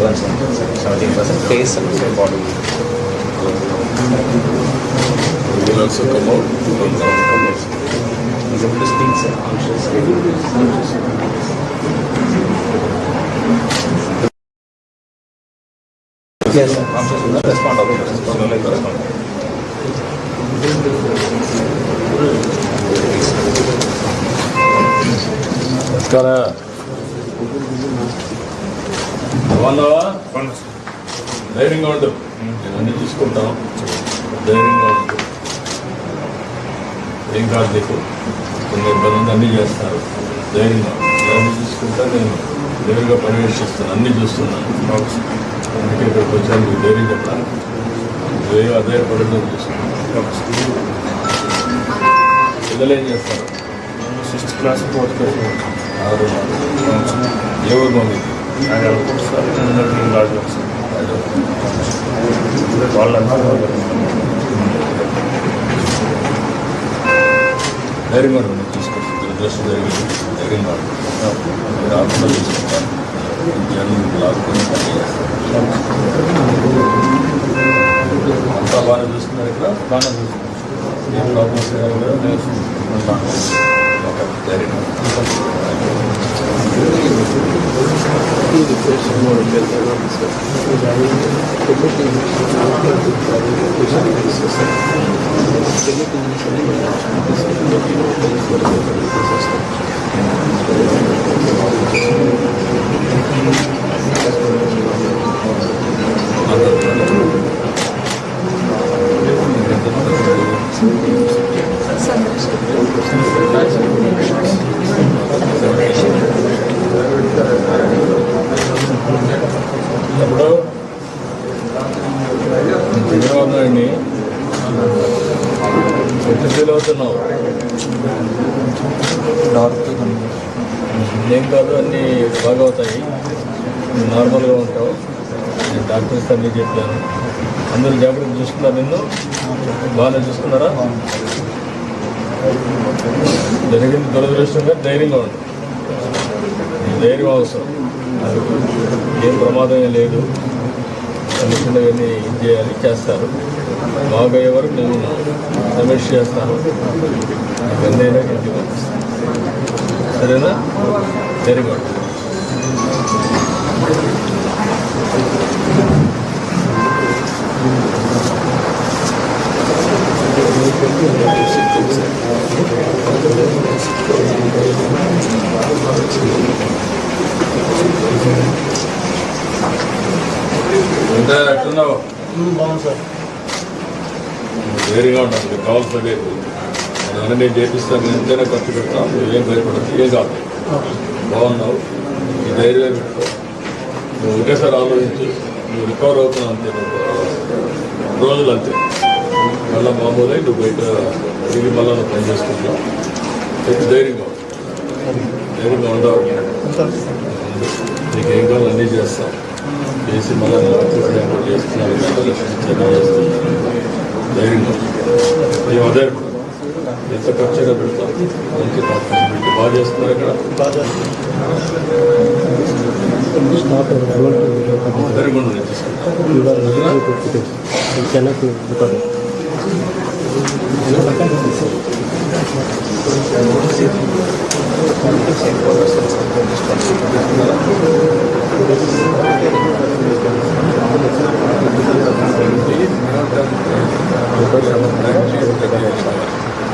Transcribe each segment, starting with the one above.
17% face and the body. Will also come out. These are distinct Yes, conscious will respond got a బాగున్నావా? ధైర్యంగా ఉండు. నేను అన్ని చూసుకుంటాం ధైర్యంగా ఉండు. ఏం కాదు నీకు. కొన్ని ఇబ్బంది అన్నీ చేస్తారు. ధైర్యంగా. అన్నీ చూసుకుంటా నేను దగ్గరగా పర్యవేక్షిస్తాను. అన్నీ చూస్తున్నాను. అందుకే ఇక్కడికి వచ్చాను. నీకు ధైర్యం చెప్పాను నువ్వేం అధైర్యపడడం చూసుకున్నాను పిల్లలు ఏం చేస్తారు? Sixth class fourth class. ఆరు. ఏ ఊరు మమ్మీ అది అనుకుంటు సార్ నేను తీసుకొచ్చి దురదృష్టం జరిగింది ధైర్యంగా ఉండండి ఆత్మ తీసుకుంటాను లాక్కుని అంతా బాగానే చూస్తున్నారు ఇక్కడ బాగా చూస్తున్నాను ఏం ప్రాబ్లమ్స్ ఓకే ధైర్యంగా ఇప్పుడు చంద్రబాబు నాయుడిని ఎట్లా ఫీల్ అవుతున్నావు ఏం కాదు అన్నీ బాగా అవుతాయి. నార్మల్గా ఉంటావు. నేను డాక్టర్స్ అన్నీ చెప్పాను. అందరూ జాగ్రత్త చూసుకున్నారు నిన్ను? బాగానే చూసుకున్నారా? జరిగింది దురదృష్టంగా ధైర్యంగా ఉంది ధైర్యం అవసరం. ఏం ప్రమాదం లేదు. లేదు అనుకున్నవన్నీ ఇది చేయాలి? చేస్తారు. బాగయ్యే వరకు నేను సమీక్ష చేస్తాను. ఇవన్నీ ఇంటికి పంపిస్తాను సరేనా? వెరీ గుడ్ ఎట్టున్నావు బాగుంది సార్. ధైర్యంగా ఉండాలి నీకు కావాల్సినవి అదన్నీ నేను చేపిస్తాను నేను ఎంతైనా ఖర్చు పెడతాను నువ్వు ఏం భయపడదు ఏం కాదు. బాగున్నావు ఈ ధైర్యమే పెట్టుకో. నువ్వు ఒకేసారి ఆలోచించు నువ్వు రికవర్ అవుతున్నావు అంతే. రోజులు అంతే. మళ్ళీ మామూలే నువ్వు బయట తిరిగి మళ్ళీ నువ్వు పని చేసుకుంటావు. అయితే ధైర్యంగా ధైర్యంగా ఉండవు నీకు ఏం కావాలో అన్నీ చేస్తాం. చేసి మళ్ళీ నేను చేస్తున్నాను చేస్తున్నాను. ధైర్యంగా మేము అధైర్యపడదు ఎంత ఖర్చుగా పెడతాం. మంచి బాగా చేస్తున్నారు ఇక్కడ. and this not relevant to video content. You are eligible to footage. You cannot be recorded.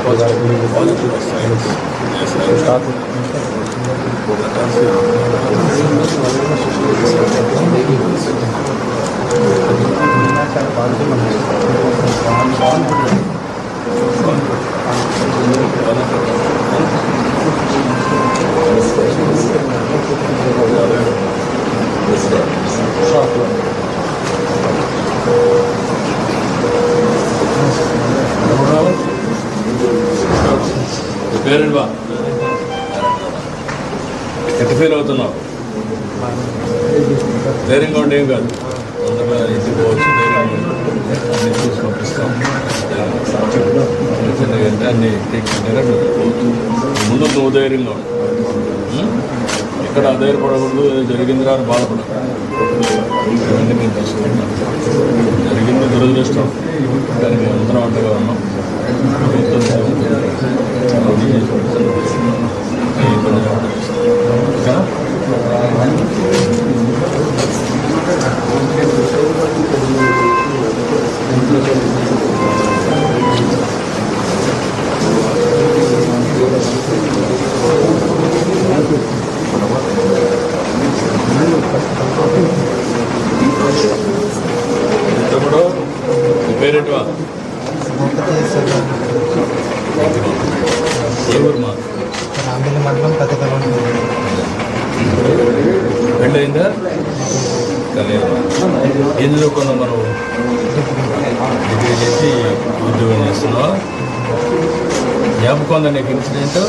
Positive, positive science. Yes, I am starting. బా ఎంత ధైర్యంగా ఏం కాదు తొందరగా ఇంటికి పోవచ్చు అన్ని చూసి పంపిస్తాం. చిన్నగా అంటే అన్ని పోవచ్చు ముందు నువ్వు ధైర్యంగా ఉండు. ఇక్కడ అధైర్యపడకూడదు ఏదో జరిగిందిరా అని బాధపడదు ఇవన్నీ మేము తెలుసుకుంటాం. జరిగింది దురదృష్టం కానీ మేము అందరం అంటగా ఉన్నాం. ప్రభుత్వం పేరేంటివా ఏ ఊరు మా రాంబిల్లి మండలం పెద్దకలం పెళ్ళి అయిందా కలియదు ఏం చదువుకున్నావు మనం డిగ్రీ చేసి ఉద్యోగం చేస్తున్నావా? జ్ఞాపకం ఉందా నీకు ఇన్సిడెంట్?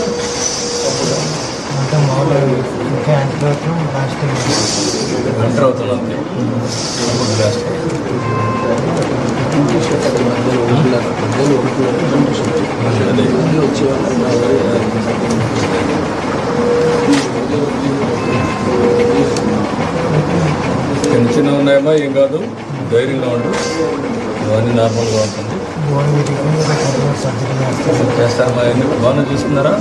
ఎంటర్ అవుతున్నా అంతే అప్పుడు లాస్ట్ అదే చిన్న చిన్న ఉన్నాయమ్మా ఏం కాదు. ధైర్యంగా ఉండు. ఇవన్నీ నార్మల్గా ఉంటుంది. చేస్తారమ్మా అన్ని బాగానే చూసుకున్నారా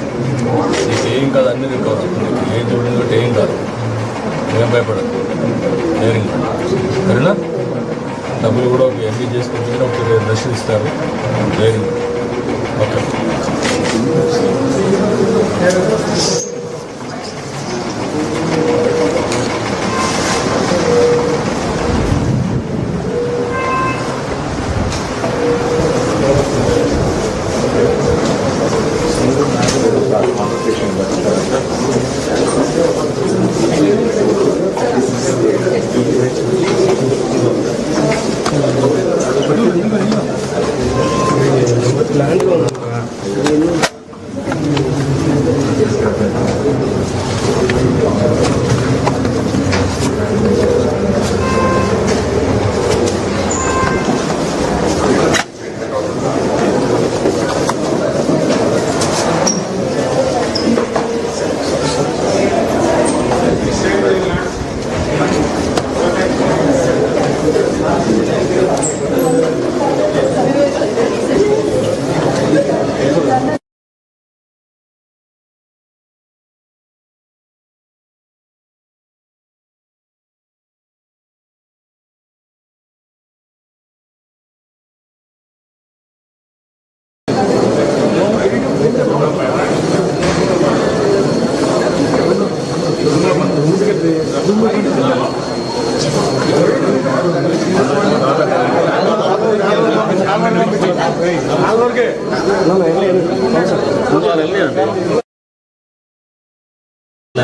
నీకు ఏం కాదు అన్ని రికవర్ అవుతుంది ఏం చూడండి బట్టి ఏం కాదు. ఏం భయపడదు ధైర్యంగా సరేనా? డబ్బులు కూడా ఒక ఎంబీ చేసుకుంటే ఒక రష్ ధైర్యంగా ఓకే. Obrigado.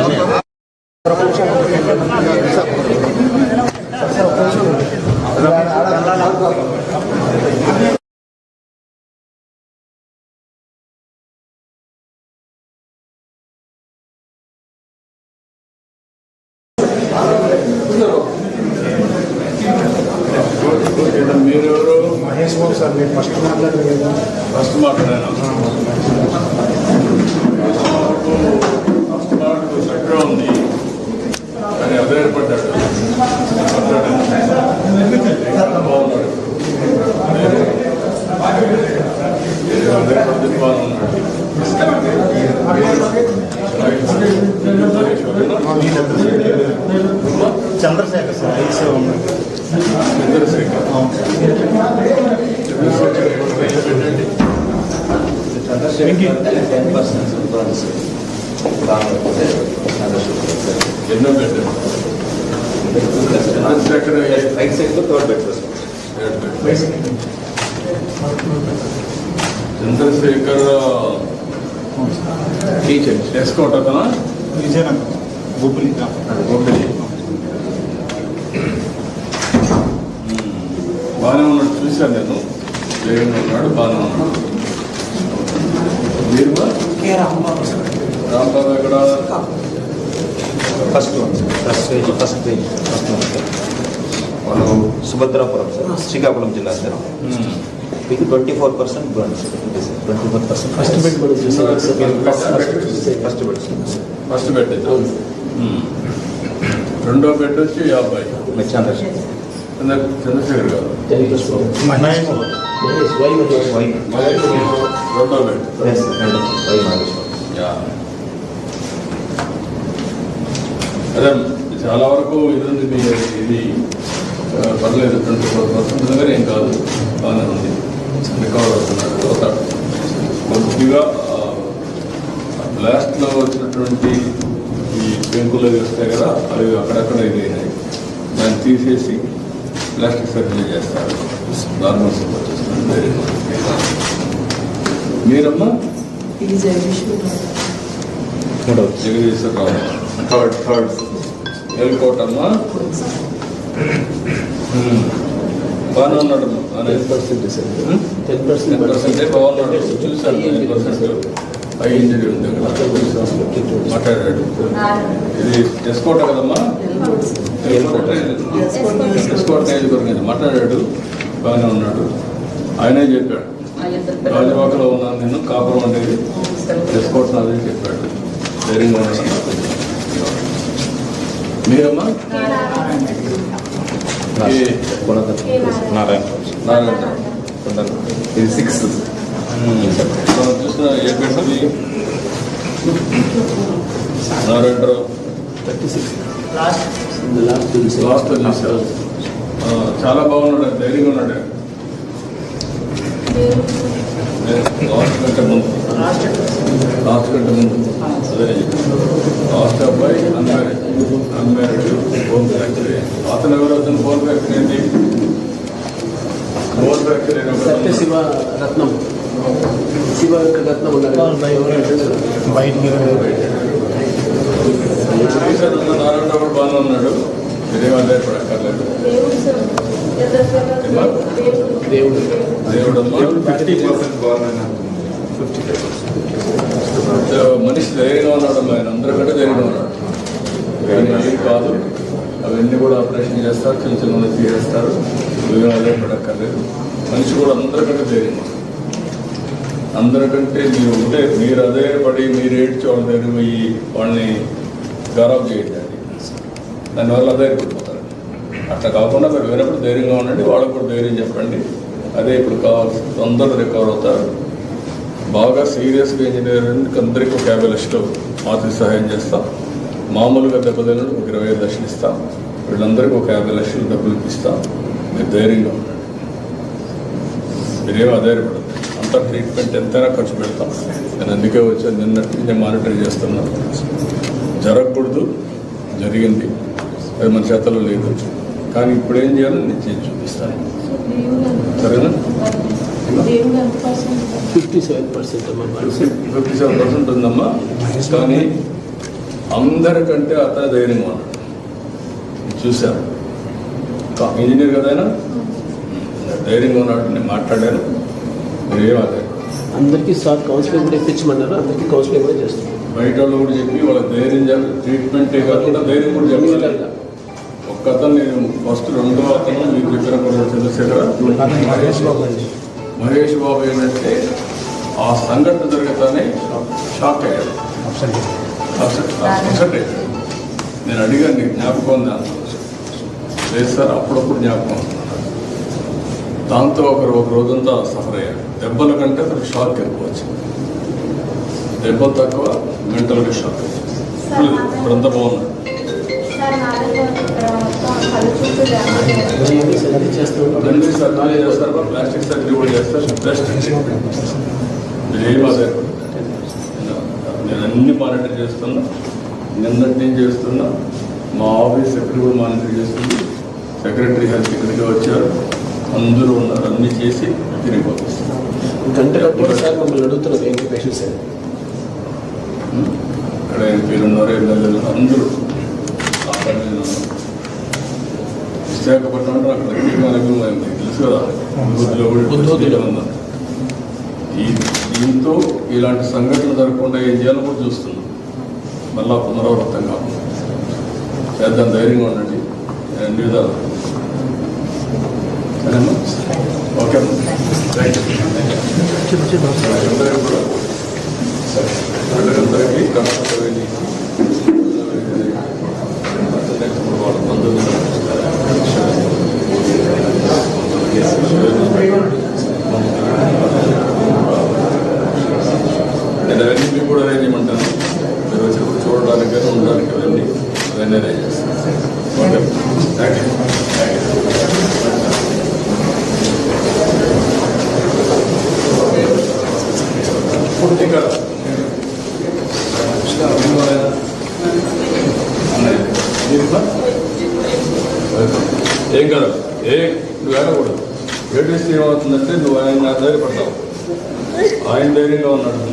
మీరెవరు ఫస్ట్ మాట్లాడారు కదా. ఫస్ట్ మాట్లాడాను. ఫస్ట్ మాట చక్కగా ఉంది. కానీ బాగున్నాడు చంద్రశేఖర్ సార్ ఐసీ ఉంది చంద్రశేఖర్. టెన్ పర్సెంట్ సూపర్స్ ఎన్నో పెట్టాడు చంద్రశేఖర్ రైట్ సైడ్లో third bed Chandrasekhar teacher S Kota అతనా విజయనగరం బొబ్బులి ఒకటి బాగానే ఉన్నాడు చూశాను నేను జగన్ ఉన్నాడు బాగానే ఉన్నాడు మీరు రాంబాబు ఎక్కడ first one first page first page first one మనం సుభద్రాపురం సార్ శ్రీకాకుళం జిల్లా. సార్ మీకు twenty four percent burn twenty four percent first bed first bed first bed. అయితే రెండో బెడ్ వచ్చి యాభై. చంద్రశేఖర్ చంద్ర చంద్రశేఖర్ గారు మహేష్ వై మహేష్ రెండో ఎస్ వై నాగేశ్వరం అదే చాలా వరకు ఇది ఉంది మీ ఇది పర్లేదు ట్వంటీ ఫోర్ పర్సెంట్ దగ్గర ఏం కాదు బాగానే ఉంది రికవర్ అవుతున్నారు అవుతాడు కొద్దిగా లాస్ట్లో వచ్చినటువంటి ఈ పెంకులు అవి వస్తాయి కదా అవి అక్కడక్కడ ఇది అయినాయి దాన్ని తీసేసి ప్లాస్టిక్ సర్జరీ చేస్తారు నార్మల్ సపోర్ట్ వెరీ గుడ్ మీరమ్మా జగదీశ్వర్ జగదీశ్వరరావు థర్డ్ థర్డ్. ఎల్కోటమ్మా బాగానే బాగానే. టెన్ పర్సెంట్ టెన్ పర్సెంటే బాగున్నాడు. చూశాను. Ten percent. హై ఇంజరీ ఉంది మాట్లాడాడు. ఇది ఎస్కోట కదమ్మా? ఎస్కోట. ఎస్కోట మాట్లాడాడు. బాగానే ఉన్నాడు. ఆయనే చెప్పాడు. రాజవాకలో ఉన్నాను నేను కాపురం అనేది ఎస్కోట్ నాది చెప్పాడు. ధైర్యంగా ఉన్నాడు మీరమ్మా? నారాయణ. నారాయణ. ఇది సిక్స్ మనం చూసిన ఏ పెట్టది నారాయణరావు. లాస్ట్ చూసారు ఆ, చాలా బాగున్నాడు. ధైర్యంగా ఉన్నాడు లాస్ట్ కంటే ముందు లాస్ట్ అదే అబ్బాయి అన్మ్యారీడ్ అన్మ్యారీడ్ ఫోన్ ఫ్రాక్చర్ అతను ఎవరు అతను ఫోన్ ఫ్రాక్చర్ ఏంటి ఫోన్ ఫ్రాక్చర్ అయిన శివ రత్నం శివ రత్నం ఉన్న నారాయణ బాగానే ఉన్నాడు మీరేం అక్కర్లేదు దేవుడు. ఫిఫ్టీ పర్సెంట్ బాగున్నాయి మనిషి ధైర్యంగా ఉన్నాడు ఆయన. అందరికంటే ధైర్యంగా ఉన్నాడు ఏం కాదు. అవన్నీ కూడా ఆపరేషన్ చేస్తారు చిన్న చిన్న తీసేస్తారు అదే పడక్కర్లేదు. మనిషి కూడా అందరికంటే ధైర్యంగా. అందరికంటే మీరు ఉంటే మీరు అదే పడి మీరు ఏడ్చి వాళ్ళ దగ్గర పోయి వాళ్ళని గౌరవం చేయండి. దానివల్ల అదే అట్లా కాకుండా మీరు వినప్పుడు ధైర్యంగా ఉండండి వాళ్ళకు కూడా ధైర్యం చెప్పండి. అదే ఇప్పుడు కావాల్సి తొందరగా రికవర్ అవుతారు. బాగా సీరియస్గా ఇంజనీరింగ్ అందరికీ ఒక యాభై లక్షలు ఆర్థిక సహాయం చేస్తాం. మామూలుగా దెబ్బతిన ఒక ఇరవై ఐదు లక్షలు ఇస్తాం. వీళ్ళందరికీ ఒక యాభై లక్షలు డబ్బులు ఇస్తాం. మీరు ధైర్యంగా ఉండండి. మీరేం ఆధారపడదు అంత ట్రీట్మెంట్ ఎంతైనా ఖర్చు పెడతాం. నేను అందుకే వచ్చాను నిన్నటి నేను మానిటర్ చేస్తున్నాను జరగకూడదు జరిగింది. అది మన చేతలో లేదు. కానీ ఇప్పుడు ఏం చేయాలో నేను చేసి చూపిస్తాను. సరేనా? Fifty seven percent fifty seven percent ఉందమ్మా. కానీ అందరికంటే అతను ధైర్యంగా ఉన్నాడు చూశాను. ఇంజనీర్ కదా ఆయన? ధైర్యంగా ఉన్నాడు నేను మాట్లాడాను. మీరేం అదే అందరికీ సార్ కౌన్సిలింగ్ కూడా ఇప్పించమన్నారు. అందరికీ కౌన్సిలింగ్ కూడా చేస్తాం బయట వాళ్ళు కూడా చెప్పి వాళ్ళకి ధైర్యం చెప్పి ట్రీట్మెంటే కాకుండా ధైర్యం కూడా చెప్పాలి. అతను నేను ఫస్ట్ రెండో అతను మీకు చెప్పిన కూడా చంద్రశేఖర మహేష్ బాబు మహేష్ బాబు ఏంటంటే ఆ సంఘటన జరగతానే షాక్ అయ్యాడు. అప్సెట్ అప్సెట్ అయ్యాడు. నేను అడిగాను నీకు జ్ఞాపకం ఉందా? లేదు సార్ అప్పుడప్పుడు జ్ఞాపకం. దాంతో ఒకరు ఒక రోజంతా సఫర్ అయ్యాడు దెబ్బల కంటే అతనికి షాక్ ఎక్కువ వచ్చింది. దెబ్బలు తక్కువ మెంటల్గా షాక్ ఇప్పుడు ఇప్పుడంతా బాగున్నాడు మొత్తం చేస్తారు ప్లాస్టిక్ సర్జరీ కూడా చేస్తారు నేను అన్ని మానిటర్ చేస్తున్నా నిన్నటి నేను చేస్తున్నా మా ఆఫీస్ సెక్రటరీ కూడా మానిటర్ చేస్తుంది సెక్రటరీ గారు ఇక్కడికి వచ్చారు. అందరూ ఉన్నారు అన్ని చేసి తిరిగి పంపిస్తున్నారు గంట మమ్మల్ని అడుగుతున్నారు ఏంటి పేషెంట్స్ ఇక్కడ ఎంపీలు ఉన్నారు ఎమ్మెల్యేలు అందరూ ఆ పని మీద ఉన్నారు. విశాఖపట్నం అంటే అక్కడ తీర్మానం మనకి తెలుసు కదా? బుద్ధిలో కూడా బుద్ధులో. ఉందా? ఈ దీంతో ఇలాంటి సంఘటనలు జరగకుండా ఏం చేయాలో కూడా చూస్తున్నాం. మళ్ళా పునరావృతం కాకుండా. చేద్దాం ధైర్యంగా ఉండండి. అన్ని విధాలు. సరేనా? ఓకే. అందరికీ కష్టపడి వాళ్ళ బంధువులు అవన్నీ కూడా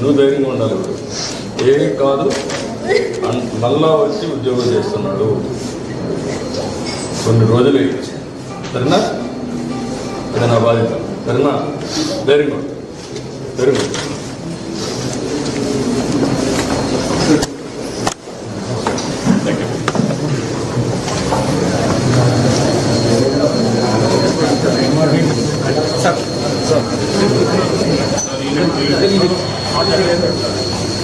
నువ్వు ధైర్యంగా ఉండాలి ఇప్పుడు. కాదు మళ్ళా వచ్చి ఉద్యోగం చేస్తున్నాడు. కొన్ని రోజులు అయ్యి. సరేనా? ఇది నా బాధ్యత? సరేనా? ధైర్యంగా ధైర్యంగా